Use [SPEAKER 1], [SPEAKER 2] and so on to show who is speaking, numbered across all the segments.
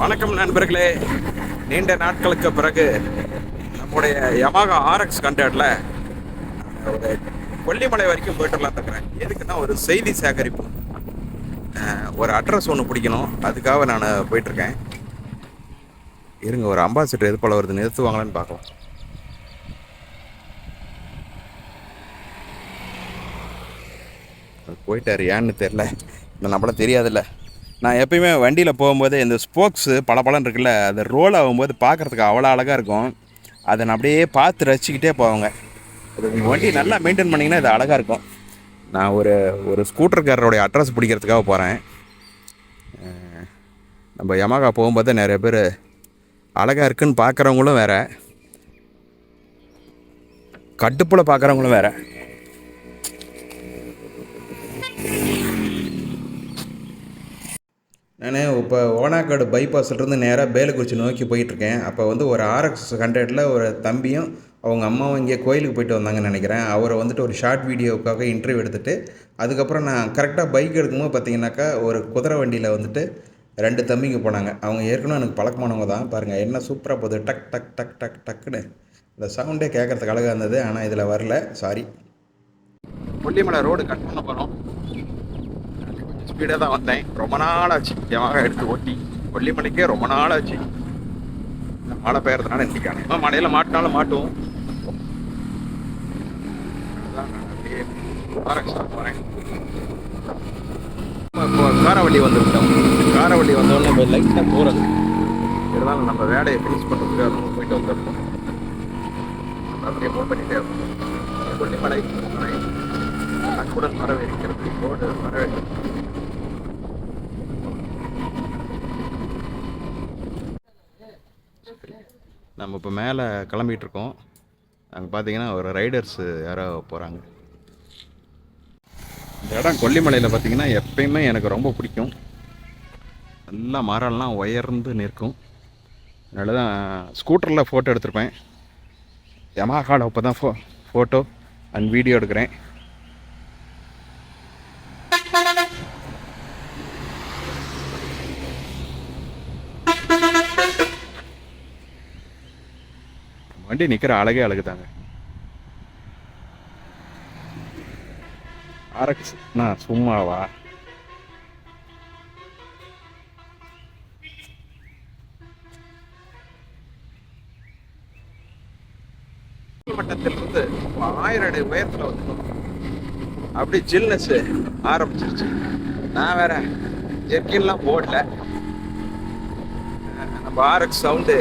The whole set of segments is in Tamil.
[SPEAKER 1] வணக்கம் நண்பர்களே. நீண்ட நாட்களுக்கு பிறகு நம்முடைய யமாகா ஆர்எக்ஸ் கண்டர்டில் ஒரு கொல்லிமலை வரைக்கும் போயிட்டு வரலாம் இருக்கிறேன். எதுக்குன்னா ஒரு செய்தி சேகரிப்பு. ஒரு அட்ரஸ் ஒன்று பிடிக்கணும். அதுக்காக நான் போயிட்டுருக்கேன். இருங்க ஒரு அம்பாசிடர் எது போல வருது நிறுத்துவாங்களான்னு பார்க்கலாம். போயிட்டார் ஏன்னு தெரில இல்லை நம்மள தெரியாதுல்ல. நான் எப்பயுமே வண்டியில் போகும்போது இந்த ஸ்போக்ஸு பளபளன்னு இருக்குல்ல அது ரோல் ஆகும்போது பார்க்குறதுக்கு அவ்வளோ அழகாக இருக்கும். அதை நான் அப்படியே பார்த்து ரசிச்சுக்கிட்டே போவாங்க. வண்டி நல்லா மெயின்டைன் பண்ணிங்கன்னா இது அழகாக இருக்கும். நான் ஒரு ஒரு ஸ்கூட்டர்காரருடைய அட்ரஸ் பிடிக்கிறதுக்காக போகிறேன் நம்ம யமாகா போகும்போது நிறைய பேர் அழகாக இருக்குன்னு பார்க்குறவங்களும் வேறு. கட்டுப்பில் பார்க்குறவங்களும் வேறு. நான் இப்போ ஓனாக்காடு பைபாஸ்லேருந்து நேராக பேலக்குறிச்சி நோக்கி போயிட்டுருக்கேன் அப்போ வந்து ஒரு ஆர்எக்ஸ் ஹண்ட்ரடில் ஒரு தம்பியும் அவங்க அம்மாவும் இங்கே கோயிலுக்கு போயிட்டு வந்தாங்கன்னு நினைக்கிறேன். அவரை வந்துட்டு ஒரு ஷார்ட் வீடியோவுக்காக இன்டர்வியூ எடுத்துட்டு அதுக்கப்புறம் நான் கரெக்டாக பைக் எடுக்கும்போது பார்த்தீங்கன்னாக்கா ஒரு குதிரை வண்டியில் வந்துட்டு ரெண்டு தம்பிங்க போனாங்க. அவங்க ஏற்கனவே எனக்கு பழக்கமானவங்க தான். பாருங்கள் என்ன சூப்பராக போகுது. டக் டக் டக் டக் டக்குன்னு. இந்த சவுண்டே கேட்குறதுக்கு அழகாக இருந்தது ஆனால் இதில் வரல. சாரி கொல்லிமலை ரோடு கட் பண்ண போகிறோம் ஸ்பீடாக தான் வந்தேன். ரொம்ப நாள் ஆச்சு எடுத்து ஓட்டி. கொல்லிமலைக்கே ரொம்ப நாள் ஆச்சு இந்த மழை பெய்யறதுனால இன்னைக்கான மழையில் மாட்டினாலும் மாட்டுவோம். போகிறேன் இப்போ காரவள்ளி வந்துவிட்டோம் காரவள்ளி வந்தோடனே இப்போ லைட்டாக போகிறது இருந்தாலும் நம்ம வேலையை ஃபினிஷ் பண்ணுறதுக்கு நம்ம போயிட்டு வந்துருப்போம் அப்படியே மூவ் பண்ணிகிட்டே இருக்கோம். கொல்லிமலை மலை அன்புடன் வரவேற்கிறது போடு வரவேற்கிறது நம்ம இப்போ மேலே கிளம்பிகிட்ருக்கோம் அங்கே பார்த்தீங்கன்னா ஒரு ரைடர்ஸு யாரோ போகிறாங்க இந்த இடம் கொல்லிமலையில் பார்த்தீங்கன்னா எப்பயுமே எனக்கு ரொம்ப பிடிக்கும். நல்லா மரம்லாம் உயர்ந்து நிற்கும். அதனால தான் ஸ்கூட்டரில் ஃபோட்டோ எடுத்திருப்பேன். யமாஹாவில் இப்போ தான் ஃபோ ஃபோட்டோ அண்ட் வீடியோ எடுக்கிறேன். வண்டி நிற்கிற அழகே அழகு தாங்க ஆர்எக்ஸ் சும்மாவா? மட்டத்திலிருந்து ஆயிரம் அடி உயரத்தில் வந்து அப்படி ஜில்னஸ் ஆரம்பிச்சிருச்சு. நான் வேற ஜெர்கின்லாம் போடல. நம்ம ஆர்எக்ஸ் சவுண்டு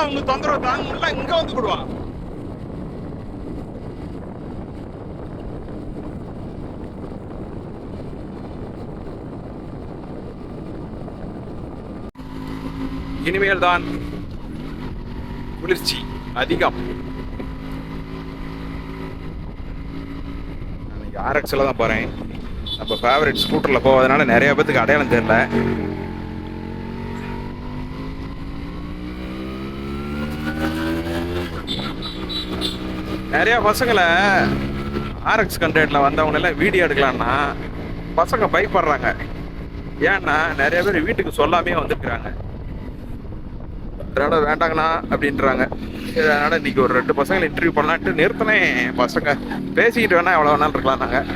[SPEAKER 1] தான் அவங்க தொந்தரவு தாங்க முடியல இங்க வந்து விடுவான் இனிமேல் தான் குளிர்ச்சி அதிகம். நான் ஆர்எக்ஸில் தான் போகிறேன் நம்ம ஃபேவரட் ஸ்கூட்டரில் போவதனால நிறைய பேத்துக்கு அடையாளம் தெரியல. நிறைய பசங்களை ஆர்எக்ஸ் கண்டெக்டில் வந்தவங்க எல்லாம் வீடியோ எடுக்கலான்னா பசங்க பயப்படுறாங்க. ஏன்னா நிறைய பேர் வீட்டுக்கு சொல்லாமே வந்துருக்குறாங்க. அதனால வேண்டாங்கண்ணா அப்படின்றாங்க. அதனால் இன்னைக்கு ஒரு ரெண்டு பசங்களை இன்டர்வியூ பண்ணலான்ட்டு நிறுத்தினேன் பசங்க. பேசிக்கிட்டு வேணா எவ்வளோ வேணாலும் இருக்கலாம் நாங்கள்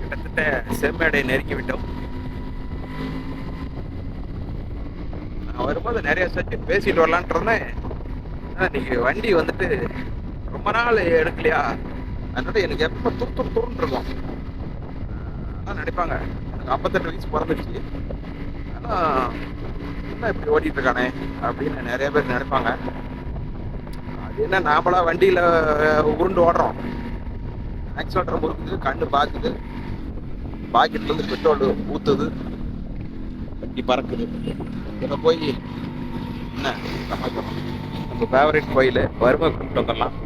[SPEAKER 1] கிட்டத்தட்ட செம்மேடை நெருங்கி விட்டோம். நான் வரும்போது நிறைய சர்ச்சு பேசிட்டு வரலான்ட்டு இருந்தேன். இன்னைக்கு வண்டி வந்துட்டு ரொம்ப நாள் எடுக்கலையா? அதனால எனக்கு எப்போ துரு துரு துருன்னு இருக்கும். அதான் நினைப்பாங்க. எனக்கு ஐம்பத்தெட்டு வயசு பிறந்துச்சு ஆனால் என்ன இப்படி ஓட்டிட்டு இருக்கானே அப்படின்னு நிறைய பேர் நினைப்பாங்க. அது என்ன நாமளா வண்டியில் உருண்டு ஓடுறோம். ஆக்சிலேட்டர் முறுக்குது கண்ணு பாக்குது. பாக்கெட்ல இருந்து பெட்ரோல் ஊத்துது. வண்டி பறக்குது. இதில் போய் என்ன? நம்ம ஃபேவரட் கோயில் வறுமை கூப்பிட்டு வந்துடலாம்.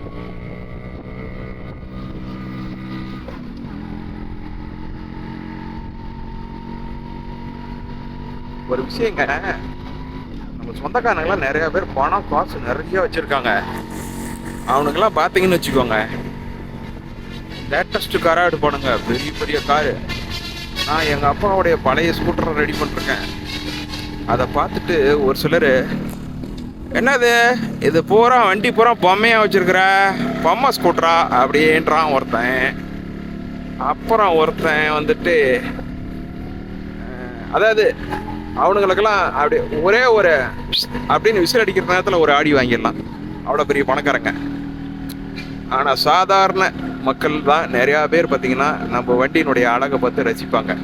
[SPEAKER 1] ஒரு விஷயங்க அவங்க சொந்தக்காரங்களாம் நிறைய பேர் பணம் காசு நிறைய வச்சிருக்காங்க. அவனுங்கெல்லாம் பார்த்தீங்கன்னு வச்சுக்கோங்க. லேட்டஸ்ட் காராக எடுப்பானுங்க. பெரிய பெரிய காரு நான் எங்கள் அப்பாவுடைய பழைய ஸ்கூட்டரை ரெடி பண்ணிருக்கேன். அதை பார்த்துட்டு ஒரு சிலர் என்னது? இது பூரா வண்டி பூரா பொம்மையாக வச்சுருக்குற? பொம்மை ஸ்கூட்டரா அப்படின்றான் ஒருத்தன். அப்புறம் ஒருத்தன் வந்துட்டு அதாவது அவனுங்களுக்கெல்லாம் அப்படி ஒரே ஒரு அப்படின்னு விசில் அடிக்கிற நேரத்தில் ஒரு ஆடி வாங்கிடலாம். அவ்வளோ பெரிய பணக்காரங்க. ஆனால் சாதாரண மக்கள் தான் நிறையா பேர் பார்த்தீங்கன்னா நம்ம வண்டியினுடைய அழகை பார்த்து ரசிப்பாங்க.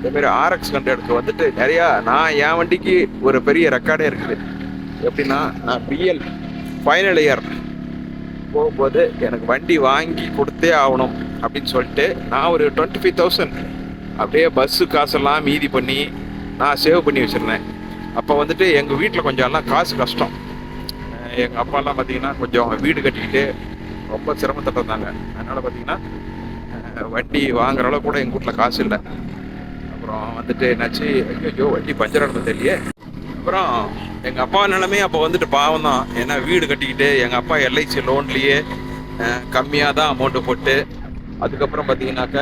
[SPEAKER 1] இதேமாரி ஆர்எக்ஸ் ஹண்ட்ரடுக்கு வந்துட்டு நிறையா நான் என் வண்டிக்கு ஒரு பெரிய ரெக்கார்டே இருக்குது. எப்படின்னா நான் பிஎல் ஃபைனல் இயர் போகும்போது எனக்கு வண்டி வாங்கி கொடுத்தே ஆகணும் அப்படின்னு சொல்லிட்டு நான் ஒரு டுவெண்ட்டி ஃபைவ் தௌசண்ட் அப்படியே பஸ்ஸு காசெல்லாம் மீதி பண்ணி நான் சேவ் பண்ணி வச்சுருந்தேன். அப்போ வந்துட்டு எங்கள் வீட்டில் கொஞ்சம் எல்லாம் காசு கஷ்டம். எங்கள் அப்பாலாம் பார்த்தீங்கன்னா கொஞ்சம் வீடு கட்டிக்கிட்டு ரொம்ப சிரமத்தில் இருந்தாங்க அதனால் பார்த்தீங்கன்னா வண்டி வாங்குற அளவுக்கு கூட எங்கள் வீட்டில் காசு இல்லை. அப்புறம் வந்துட்டு என்னாச்சு? ஐயோ வண்டி பஞ்சர் ஆனது தெரியலையே அப்புறம் எங்கள் அப்பா நிலமே அப்போ வந்துட்டு பாவம் தான். ஏன்னா வீடு கட்டிக்கிட்டு எங்கள் அப்பா எல்ஐசி லோன்லேயே கம்மியாக தான் அமௌண்ட்டு போட்டு அதுக்கப்புறம் பார்த்தீங்கன்னாக்க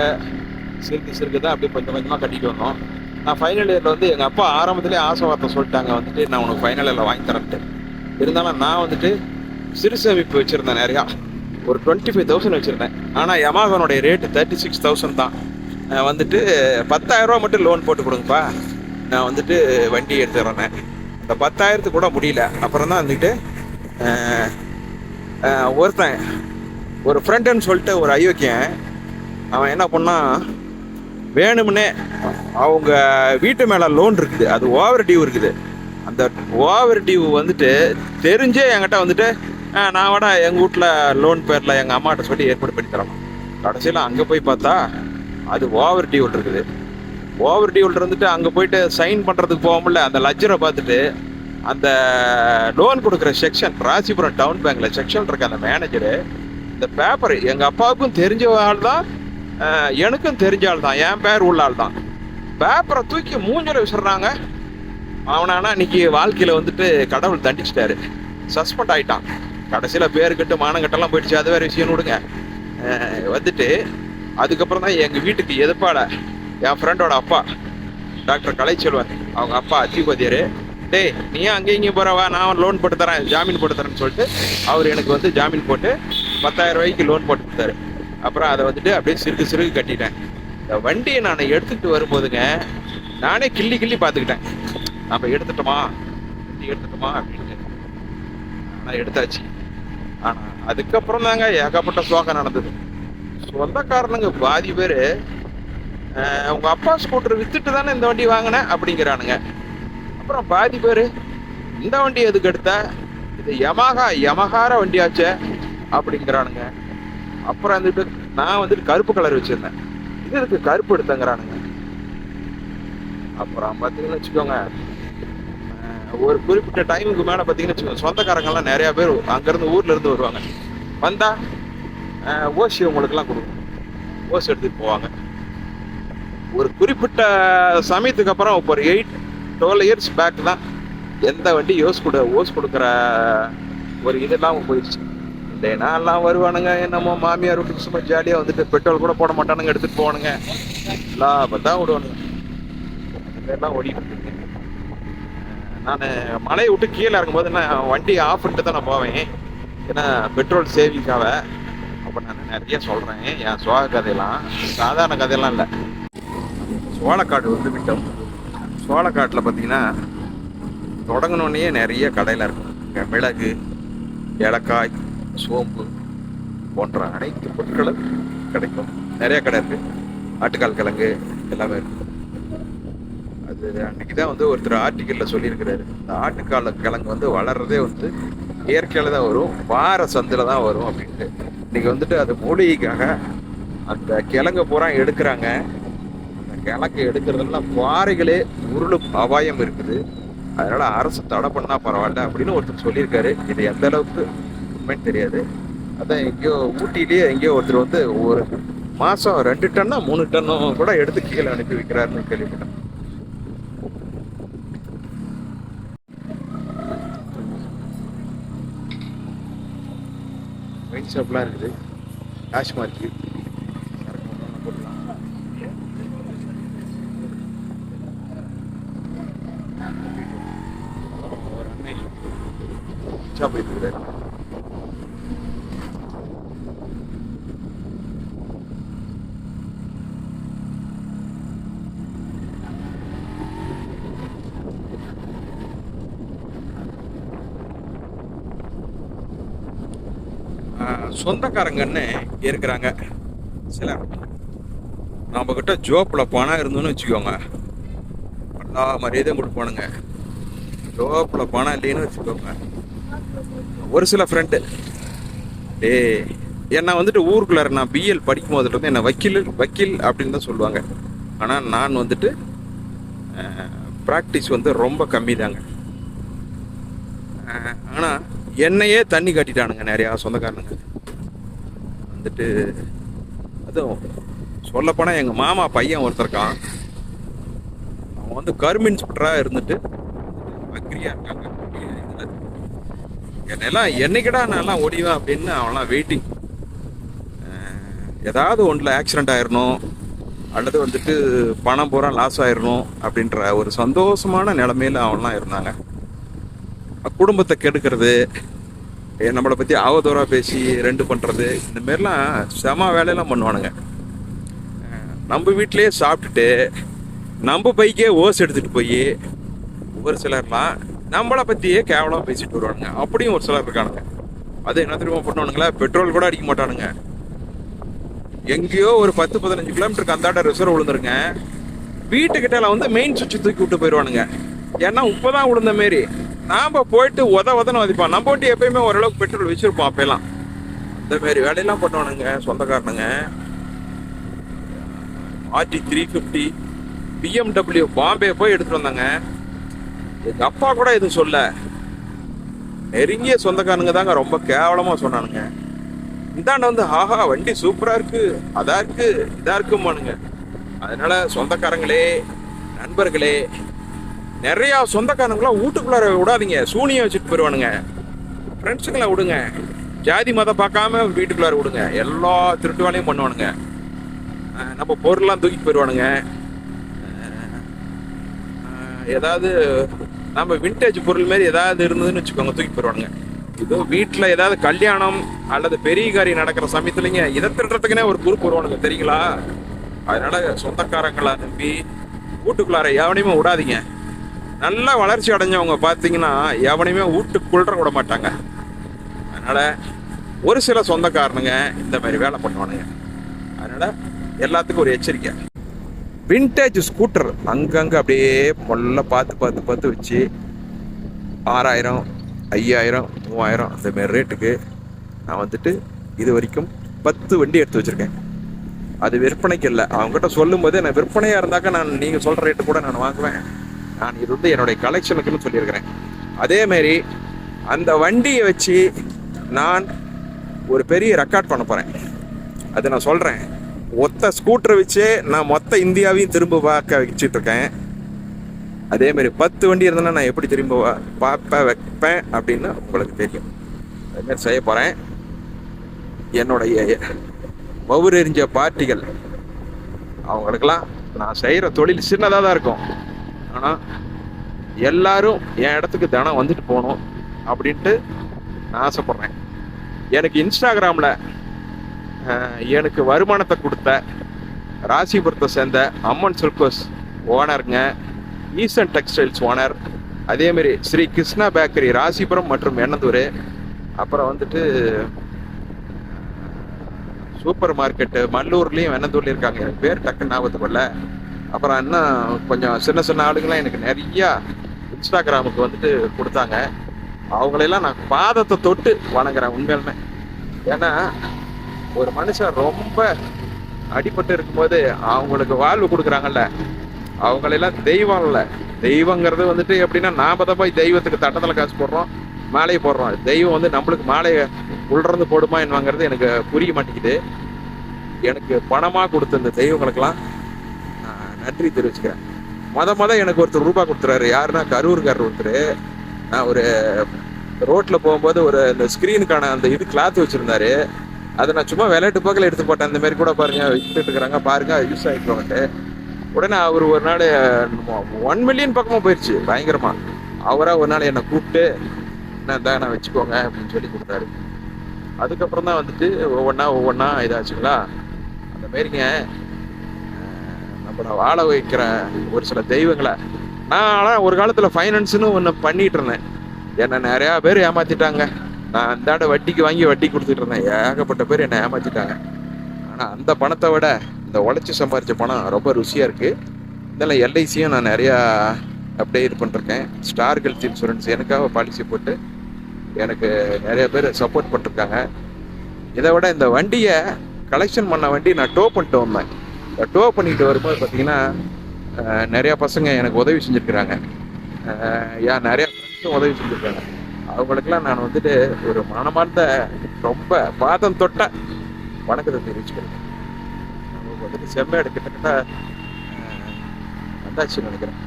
[SPEAKER 1] சிறுக்கு சிறுக்கு தான் அப்படியே கொஞ்சம் கொஞ்சமாக கட்டிட்டு வந்தோம். நான் ஃபைனல் இயரில் வந்து எங்கள் அப்பா ஆரம்பத்திலே ஆசை வார்த்தை சொல்லிட்டாங்க. வந்துட்டு நான் உனக்கு ஃபைனல் இயரில் வாங்கி தரேன்ட்டு. இருந்தாலும் நான் வந்துட்டு சிறு சேமிப்பு வச்சுருந்தேன் நிறையா. ஒரு டுவெண்ட்டி ஃபைவ் தௌசண்ட் வச்சுருந்தேன். ஆனால் யமாகனுடைய ரேட்டு தேர்ட்டி சிக்ஸ் தௌசண்ட் தான். வந்துட்டு பத்தாயிரரூவா மட்டும் லோன் போட்டு கொடுங்கப்பா. நான் வந்துட்டு வண்டி எடுத்துறேன் இந்த பத்தாயிரத்துக்கு கூட முடியல. அப்புறம் தான் வந்துட்டு ஒருத்தன் ஒரு ஃப்ரெண்டுன்னு சொல்லிட்டு ஒரு அயோக்கியன் அவன் என்ன பண்ணான் வேணும்னே அவங்க வீட்டு மேலே லோன் இருக்குது. அது ஓவர் டியூ இருக்குது. அந்த ஓவர் டியூ வந்துட்டு தெரிஞ்சே என்கிட்ட வந்துட்டு நான் வேணா எங்கள் வீட்டில் லோன் பேரில் எங்கள் அம்மாட்ட சொல்லி ஏற்பாடு பண்ணி தரணும் கடைசியில் அங்கே போய் பார்த்தா அது ஓவர் டியூல் இருக்குது. ஓவர் டியூல் இருந்துட்டு அங்கே போயிட்டு சைன் பண்ணுறதுக்கு போகாமல அந்த லஜ்ஜரை பார்த்துட்டு அந்த லோன் கொடுக்குற செக்ஷன் ராசிபுரம் டவுன் பேங்க்கில் செக்ஷன் இருக்க அந்த மேனேஜரு இந்த பேப்பர் எங்கள் அப்பாவுக்கும் தெரிஞ்ச ஆள் தான் எனக்கும் தெரிஞ்ச ஆள் தான் என் பேர் உள்ள ஆள் தான். பேப்பரை தூக்கி மூஞ்சில விசிறாங்க. அவனானா இன்னைக்கு வாழ்க்கையில் வந்துட்டு கடவுள் தண்டிச்சிட்டாரு. சஸ்பெண்ட் ஆயிட்டான். கடைசியில் பேருக்கிட்டு மானங்கட்டெல்லாம் போயிடுச்சு. அது வேற விஷயம் விடுங்க. வந்துட்டு அதுக்கப்புறம் தான் எங்கள் வீட்டுக்கு எதிர்ப்பாட? என் ஃப்ரெண்டோட அப்பா. டாக்டர் கலைச்செல்வன். அவங்க அப்பா அத்திபதியர் டேய் நீ அங்கேயும் இங்கேயும் போகிறவா நான் லோன் போட்டு தரேன். ஜாமீன் போட்டு தரேன்னு சொல்லிட்டு அவர் எனக்கு வந்து ஜாமீன் போட்டு பத்தாயிரம் ரூபாய்க்கு லோன் போட்டு கொடுத்தாரு. அப்புறம் அதை வந்துட்டு அப்படியே சிறுகு சிறுகு கட்டிட்டேன். இந்த வண்டியை நான் எடுத்துகிட்டு வரும்போதுங்க நானே கிள்ளி கிள்ளி பார்த்துக்கிட்டேன். நம்ம எடுத்துட்டோமா? வண்டி எடுத்துட்டோமா? அப்படின்ட்டு. ஆனால் எடுத்தாச்சு. ஆனால் அதுக்கப்புறம் தாங்க ஏகப்பட்ட சோகம் நடந்தது. சொந்தக்காரனுங்க பாதி பேர் உங்க அப்பா ஸ்கூட்டர் வித்துட்டு தானே இந்த வண்டி வாங்கினேன் அப்படிங்கிறானுங்க. அப்புறம் பாதி பேர் இந்த வண்டி எதுக்கு எடுத்த? இது யமஹா யமஹார வண்டியாச்சே அப்படிங்கிறானுங்க. அப்புறம் வந்துட்டு நான் வந்துட்டு கருப்பு கலர் வச்சிருந்தேன். இது இதுக்கு கருப்பு எடுத்தங்கிறானுங்க. அப்புறம் பார்த்தீங்கன்னு வச்சுக்கோங்க ஒரு குறிப்பிட்ட டைமுக்கு மேலே பார்த்தீங்கன்னு வச்சுக்கோங்க சொந்தக்காரங்கெல்லாம் நிறையா பேர் அங்கேருந்து ஊர்லேருந்து வருவாங்க. வந்தா ஓசி உங்களுக்குலாம் கொடுக்கணும். ஓசி எடுத்துகிட்டு போவாங்க. ஒரு குறிப்பிட்ட சமயத்துக்கு அப்புறம் இப்போ ஒரு எயிட் டுவெல் இயர்ஸ் பேக் தான் எந்த வண்டி யோஸ் கொடு ஓஸ் கொடுக்குற ஒரு இது இல்லாமல் போயிடுச்சு. இல்லைன்னா எல்லாம் வருவானுங்க என்னமோ மாமியார் வீட்டுக்கு சும்மா ஜாலியாக வந்துட்டு பெட்ரோல் கூட போட மாட்டானுங்க எடுத்துகிட்டு போவானுங்க. லாபம் தான் விடுவானுங்க இதெல்லாம் ஓடிட்டு இருக்கு நான் மலையை விட்டு கீழே இறங்கும்போது நான் வண்டி ஆஃப் பண்ணிட்டு தான் நான் போவேன். ஏன்னா பெட்ரோல் சேவிங்காக இப்போ நான் நிறைய சொல்கிறேன் என் சோக கதையெல்லாம் சாதாரண கதையெல்லாம் இல்லை. சோளக்காடு வந்து விட்டோம். சோளக்காட்டில் பார்த்தீங்கன்னா தொடங்கினோடனே நிறைய கடையில் இருக்கும். மிளகு ஏலக்காய் சோம்பு போன்ற அனைத்து பொருட்களும் கிடைக்கும். நிறைய கடை இருக்குது ஆட்டுக்கால் கிழங்கு எல்லாமே இருக்கு. அது அன்னைக்கு தான் வந்து ஒருத்தர் ஆர்டிக்கலில் சொல்லியிருக்கிறாரு. இந்த ஆட்டுக்கால கிழங்கு வந்து வளர்றதே வந்து இயற்கையில் தான் வரும். வார சந்தில் தான் வரும் அப்படின்ட்டு. இன்னைக்கு வந்துட்டு அது மூலிகைக்காக அந்த கிழங்கு பூரா எடுக்கிறாங்க. அந்த கிழங்கு எடுக்கிறதெல்லாம் பாறைகளே உருளும் அபாயம் இருக்குது. அதனால அரசு தடை பண்ணா பரவாயில்ல அப்படின்னு ஒருத்தர் சொல்லியிருக்காரு. இது எந்த அளவுக்கு உண்மைன்னு தெரியாது. அதான் எங்கேயோ ஊட்டிலேயே எங்கேயோ ஒருத்தர் வந்து ஒரு மாசம் ரெண்டு டன்னா மூணு டன்னும் கூட எடுத்து கீழே அனுப்பி வைக்கிறாருன்னு கேள்விப்பட்டேன். ஷாப்லாம் இருக்குது டாஸ்மார்க்கு சரக்கு மட்டும் போடலாம் ஒரு அண்ணன் ஷாப் இருக்குது ஆஹ் சொந்தக்காரங்கன்னு இருக்கிறாங்க. சில நம்ம கிட்ட ஜோப்பில் பணம் இருந்தோன்னு வச்சுக்கோங்க. எல்லா மரியாதையும் கொடுப்பானுங்க. ஜோப்பில் பணம் இல்லைன்னு வச்சுக்கோங்க. ஒரு சில ஃப்ரெண்டு டே என்ன வந்துட்டு ஊருக்குள்ளார நான் பிஎல் படிக்கும் போதுல இருந்து வக்கீல் வக்கீல் அப்படின்னு தான் சொல்லுவாங்க. ஆனால் நான் வந்துட்டு ப்ராக்டிஸ் வந்து ரொம்ப கம்மி தாங்க ஆனால் என்னையே தண்ணி கட்டிட்டானுங்க நிறையா சொந்தக்காரனுங்க. வந்துட்டு அதுவும் சொல்லப்போனால் எங்கள் மாமா பையன் ஒருத்தருக்கான். அவன் வந்து கரும்பு இன்ஸ்பெக்டராக இருந்துட்டு அக்ரியாக இருக்காங்க. இதில் என்னெல்லாம் என்னைக்கடா நான்லாம் ஓடிவேன் அப்படின்னு அவன்லாம் வெயிட்டிங் ஏதாவது ஒன்றில் ஆக்சிடென்ட் ஆயிடணும் அல்லது வந்துட்டு பணம் பூரா லாஸ் ஆயிடணும் அப்படின்ற ஒரு சந்தோஷமான நிலமையில அவன்லாம் இருந்தாங்க. குடும்பத்தை கெடுக்கிறது நம்மளை பற்றி ஆவதூராக பேசி ரெண்டு பண்ணுறது இந்த மாரிலாம் செம வேலையெல்லாம் பண்ணுவானுங்க. நம்ம வீட்டிலேயே சாப்பிட்டுட்டு நம்ம பைக்கே ஓஸ் எடுத்துகிட்டு போய் ஒரு சிலர்லாம் நம்மளை பற்றியே கேவலமாக பேசிட்டு வருவானுங்க. அப்படியும் ஒரு சிலர் இருக்கானுங்க. அது என்ன தெரியுமா பண்ணுவானுங்களா? பெட்ரோல் கூட அடிக்க மாட்டானுங்க. எங்கேயோ ஒரு பத்து பதினஞ்சு கிலோமீட்டருக்கு அந்தாட்ட ரிசர்வ் விழுந்துருங்க. வீட்டுக்கிட்டால வந்து மெயின் சுவிட்ச் தூக்கி விட்டு போயிடுவானுங்க ஏன்னா உப்பதான் விழுந்த மாரி. நாம் போயிட்டு உத உதன்னு வதிப்பான் நம்ம வண்டி எப்பயுமே ஓரளவுக்கு பெட்ரோல் வச்சுருப்போம் அப்பெல்லாம் இந்த மாதிரி வேலையெல்லாம் பண்ணுவானுங்க சொந்தக்காரனுங்க. RD three fifty BMW Bombay போய் எடுத்துட்டு வந்தாங்க. எங்கள் அப்பா கூட எதுவும் சொல்ல. நெருங்கிய சொந்தக்காரனுங்க தாங்க ரொம்ப கேவலமாக சொன்னானுங்க. இந்தாண்ட வந்து ஆஹா வண்டி சூப்பராக இருக்கு அதாக இருக்கு இதாக இருக்குமானுங்க அதனால சொந்தக்காரங்களே நண்பர்களே நிறைய சொந்தக்காரங்களாம் வீட்டுக்குள்ளார விடாதீங்க. சூனியம் வச்சுட்டு போயிடுவானுங்க. ஃப்ரெண்ட்ஸுங்களை விடுங்க. ஜாதி மதம் பார்க்காம வீட்டுக்குள்ளார விடுங்க. எல்லா திருட்டு வேலையும் பண்ணுவானுங்க நம்ம பொருள்லாம் தூக்கிட்டு போயிடுவானுங்க. ஏதாவது நம்ம விண்டேஜ் பொருள் மாதிரி ஏதாவது இருந்ததுன்னு வச்சுக்கோங்க தூக்கி போயிடுவானுங்க. இதோ வீட்டில் ஏதாவது கல்யாணம் அல்லது பெரிய காரியம் நடக்கிற சமயத்துலங்க இதை திருடுறதுக்குனே ஒரு குரூப் வருவானுங்க தெரியுங்களா? அதனால சொந்தக்காரங்களை நம்பி வீட்டுக்குள்ளார எவனையுமே விடாதீங்க. நல்லா வளர்ச்சி அடைஞ்சவங்க பார்த்தீங்கன்னா எவனையுமே வீட்டுக்குள்ள விட மாட்டாங்க. அதனால் ஒரு சில சொந்தக்காரனுங்க இந்த மாதிரி வேலை பண்ணுவானுங்க. அதனால் எல்லாத்துக்கும் ஒரு எச்சரிக்கை. வின்டேஜ் ஸ்கூட்டர் அங்கங்கே அப்படியே மொல்ல பார்த்து பார்த்து பார்த்து வச்சு ஆறாயிரம் ஐயாயிரம் மூவாயிரம் அந்த மாதிரி ரேட்டுக்கு நான் வந்துட்டு இது வரைக்கும் பத்து வண்டி எடுத்து வச்சிருக்கேன். அது விற்பனைக்கு இல்லை. அவங்ககிட்ட சொல்லும்போது நான் விற்பனையாக இருந்தாக்க நான் நீங்கள் சொல்கிற ரேட்டு கூட நான் வாங்குவேன். நான் இது வந்து என்னுடைய கலெக்ஷனுக்குன்னு சொல்லியிருக்கிறேன். அதேமாரி அந்த வண்டியை வச்சு நான் ஒரு பெரிய ரெக்கார்ட் பண்ண போகிறேன் அது நான் சொல்கிறேன் ஒத்த ஸ்கூட்டரை வச்சே நான் மொத்த இந்தியாவையும் திரும்ப பார்க்க வச்சுட்டு இருக்கேன். பத்து வண்டி இருந்தேன்னா நான் எப்படி திரும்ப பார்ப்பேன் வைப்பேன் அப்படின்னு உங்களுக்கு தெரியும். அதுமாரி செய்ய போகிறேன் என்னுடைய வவுரெறிஞ்ச பார்ட்டிகள் அவங்களுக்கெல்லாம் நான் செய்கிற தொழில் சின்னதாக தான் இருக்கும். ஆனால் எல்லாரும் என் இடத்துக்கு தினம் வந்துட்டு போகணும் அப்படின்ட்டு நான் ஆசைப்பட்றேன். எனக்கு இன்ஸ்டாகிராமில் எனக்கு வருமானத்தை கொடுத்த ராசிபுரத்தை சேர்ந்த அம்மன் சில்கோஸ் ஓனருங்க ஈசன் டெக்ஸ்டைல்ஸ் ஓனர் அதேமாரி ஸ்ரீ கிருஷ்ணா பேக்கரி ராசிபுரம் மற்றும் எண்ணந்தூர் அப்புறம் வந்துட்டு சூப்பர் மார்க்கெட்டு மல்லூர்லேயும் வெண்ணந்தூர்லேயும் இருக்காங்க. எனக்கு பேர் டக்குன்னு ஞாபகத்துக்கு அப்புறம் இன்னும் கொஞ்சம் சின்ன சின்ன ஆளுங்களாம் எனக்கு நிறையா இன்ஸ்டாகிராமுக்கு வந்துட்டு கொடுத்தாங்க. அவங்களெல்லாம் நான் பாதத்தை தொட்டு வணங்குறேன் உண்மையிலுமே. ஏன்னா ஒரு மனுஷன் ரொம்ப அடிபட்டு இருக்கும்போது அவங்களுக்கு வாழ்வு கொடுக்குறாங்கல்ல. அவங்களெல்லாம் தெய்வம் இல்லை. தெய்வங்கிறது வந்துட்டு எப்படின்னா நாம தான் போய் தெய்வத்துக்கு தட்டத்தில் காசு போடுறோம் மாலையை போடுறோம். தெய்வம் வந்து நம்மளுக்கு மாலையை உள்றது போடுமா என்னங்கிறது எனக்கு புரிய மாட்டேங்குது. எனக்கு பணமாக கொடுத்த இந்த தெய்வங்களுக்கெல்லாம் நன்றி தெரிவிச்சுக்கிறேன். மொத மொத எனக்கு ஒருத்தர் ரூபா கொடுத்துறாரு. யாருன்னா கரூர்காரர் ஒருத்தர். நான் ஒரு ரோட்டில் போகும்போது ஒரு இந்த ஸ்க்ரீனுக்கான அந்த இது கிளாத் வச்சுருந்தாரு. அதை நான் சும்மா விளையாட்டு போக்கில் எடுத்து போட்டேன். இந்த மாதிரி கூட பாருங்க வித்துட்டு இருக்கிறாங்க. பாருங்க யூஸ் ஆகிக்கோன்ட்டு உடனே அவர் ஒரு நாள் ஒன் மில்லியன் பக்கமாக போயிடுச்சு பயங்கரமா. அவரா ஒரு நாள் என்னை கூப்பிட்டு என்ன தான் நான் வச்சுக்கோங்க அப்படின்னு சொல்லி கொடுத்தாரு. அதுக்கப்புறம் தான் வந்துட்டு ஒவ்வொன்றா ஒவ்வொன்றா இதாச்சுங்களா? அந்த மாரிங்க நம்மளை வாழ வைக்கிற ஒரு சில தெய்வங்களை. நான் ஆனால் ஒரு காலத்தில் ஃபைனான்ஸுன்னு ஒன்று பண்ணிட்டு இருந்தேன். என்னை நிறையா பேர் ஏமாத்திட்டாங்க. நான் அந்தாண்ட வட்டிக்கு வாங்கி வட்டி கொடுத்துட்டு இருந்தேன். ஏகப்பட்ட பேர் என்னை ஏமாத்திட்டாங்க. ஆனால் அந்த பணத்தை விட இந்த உழைச்சி சம்பாரித்த பணம் ரொம்ப ருசியாக இருக்குது இதெல்லாம் எல்ஐசியும் நான் நிறையா அப்படியே இது பண்ணிருக்கேன். ஸ்டார் ஹெல்த் இன்சூரன்ஸ் எனக்காக பாலிசி போட்டு எனக்கு நிறைய பேர் சப்போர்ட் பண்ணிருக்காங்க. இதை விட இந்த வண்டியை கலெக்ஷன் பண்ண வண்டி நான் டோ பண்ணிட்டு வந்தேன் டோ பண்ணிட்டு வரும்போது பார்த்தீங்கன்னா நிறையா பசங்க எனக்கு உதவி செஞ்சுருக்கிறாங்க. யா நிறையா ஃப்ரெண்ட்ஸும் உதவி செஞ்சுருக்காங்க. அவங்களுக்கெல்லாம் நான் வந்துட்டு ஒரு மனமார்ந்த ரொம்ப பாதம் தொட்ட வணக்கத்தை தெரிவிச்சுக்கிறேன். அவங்க வந்துட்டு செம்மேடு கிட்டத்தட்ட அஹ், வந்தாச்சு நினைக்கிறேன்.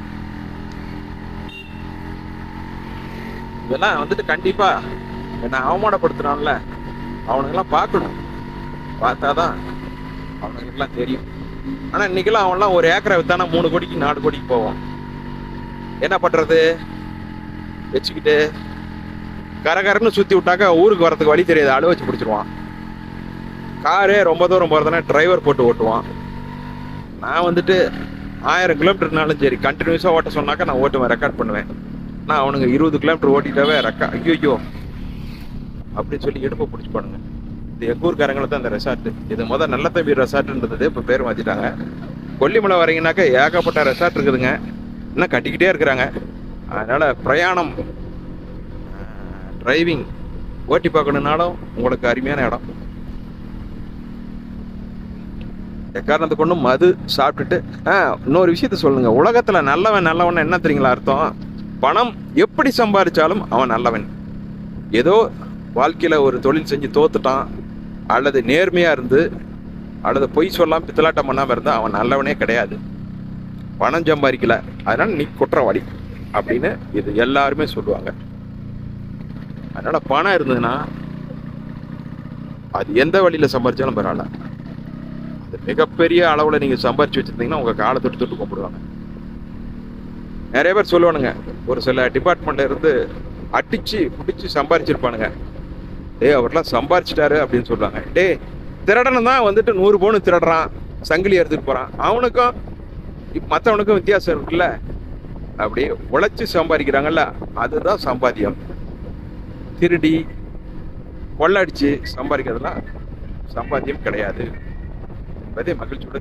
[SPEAKER 1] இதெல்லாம் வந்துட்டு கண்டிப்பாக என்னை அவமானப்படுத்துறான்ல. அவனுங்கெல்லாம் பார்க்கணும். பார்த்தாதான் எல்லாம் தெரியும். ஆனா இன்னைக்கெல்லாம் அவன்லாம் ஒரு ஏக்கரை வித்தானா மூணு கோடிக்கு நாலு கோடிக்கு போவான். என்ன பண்றது? வச்சுக்கிட்டு கரகரன்னு சுத்தி விட்டாக்கா ஊருக்கு வரதுக்கு வழி தெரியாது. அழு வச்சு பிடிச்சிருவான். காரே ரொம்ப தூரம் போறதுனா டிரைவர் போட்டு ஓட்டுவான். நான் வந்துட்டு ஆயிரம் கிலோமீட்டர்னாலும் சரி கண்டினியூஸாக ஓட்ட சொன்னாக்கா நான் ஓட்டுவேன் ரெக்கார்ட் பண்ணுவேன். நான் அவனுங்க இருபது கிலோமீட்டர் ஓட்டிட்டாவே ரெக்கா ஐயோ அப்படின்னு சொல்லி எடுப்பை பிடிச்சி பண்ணுங்க எங்கள் தான் இந்த ரெசார்ட் இது முதல் நல்ல தம்பி ரெசார்ட்ன்றது இப்போ பேர் மாற்றிட்டாங்க கொல்லிமலை வரீங்கன்னாக்கா ஏகப்பட்ட ரெசார்ட் இருக்குதுங்க. இன்னும் கட்டிக்கிட்டே இருக்கிறாங்க. அதனால் பிரயாணம் டிரைவிங் ஓட்டி பார்க்கணுன்னாலும் உங்களுக்கு அருமையான இடம். எக்காரணத்தை கொண்டும் மது சாப்பிட்டுட்டு ஆ இன்னொரு விஷயத்த சொல்லுங்க. உலகத்தில் நல்லவன் நல்லவன் என்ன தெரியுங்களா அர்த்தம்? பணம் எப்படி சம்பாதிச்சாலும் அவன் நல்லவன். ஏதோ வாழ்க்கையில் ஒரு தொழில் செஞ்சு தோத்துட்டான். அல்லது நேர்மையாக இருந்து அல்லது பொய் சொல்லாமல் பித்தலாட்டம் பண்ணாமல் இருந்தால் அவன் நல்லவனே கிடையாது. பணம் சம்பாதிக்கல. அதனால் நீ குற்றவாளி அப்படின்னு இது எல்லாருமே சொல்லுவாங்க. அதனால் பணம் இருந்ததுன்னா அது எந்த வழியில் சம்பாதிச்சாலும் பரவாயில்ல. அது மிகப்பெரிய அளவில் நீங்கள் சம்பாரிச்சு வச்சிருந்தீங்கன்னா உங்கள் காலை தொட்டு தொட்டு கும்பிடுவாங்க. நிறைய பேர் சொல்லுவானுங்க ஒரு சில டிபார்ட்மெண்ட்டில் இருந்து அடிச்சு பிடிச்சி சம்பாரிச்சிருப்பானுங்க. டேய் அவர்லாம் சம்பாரிச்சிட்டாரு அப்படின்னு சொல்கிறாங்க டேய் திருடனை தான் வந்துட்டு நூறு பவுன் திருடுறான். சங்கிலி எடுத்துட்டு போகிறான் அவனுக்கும் மற்றவனுக்கும் வித்தியாசம் இருக்குல்ல? அப்படி உழைச்சி சம்பாதிக்கிறாங்கல்ல? அதுதான் சம்பாத்தியம். திருடி கொள்ளடிச்சு சம்பாதிக்கிறதுலாம் சம்பாத்தியம் கிடையாது. என்பதை மகிழ்ச்சியோட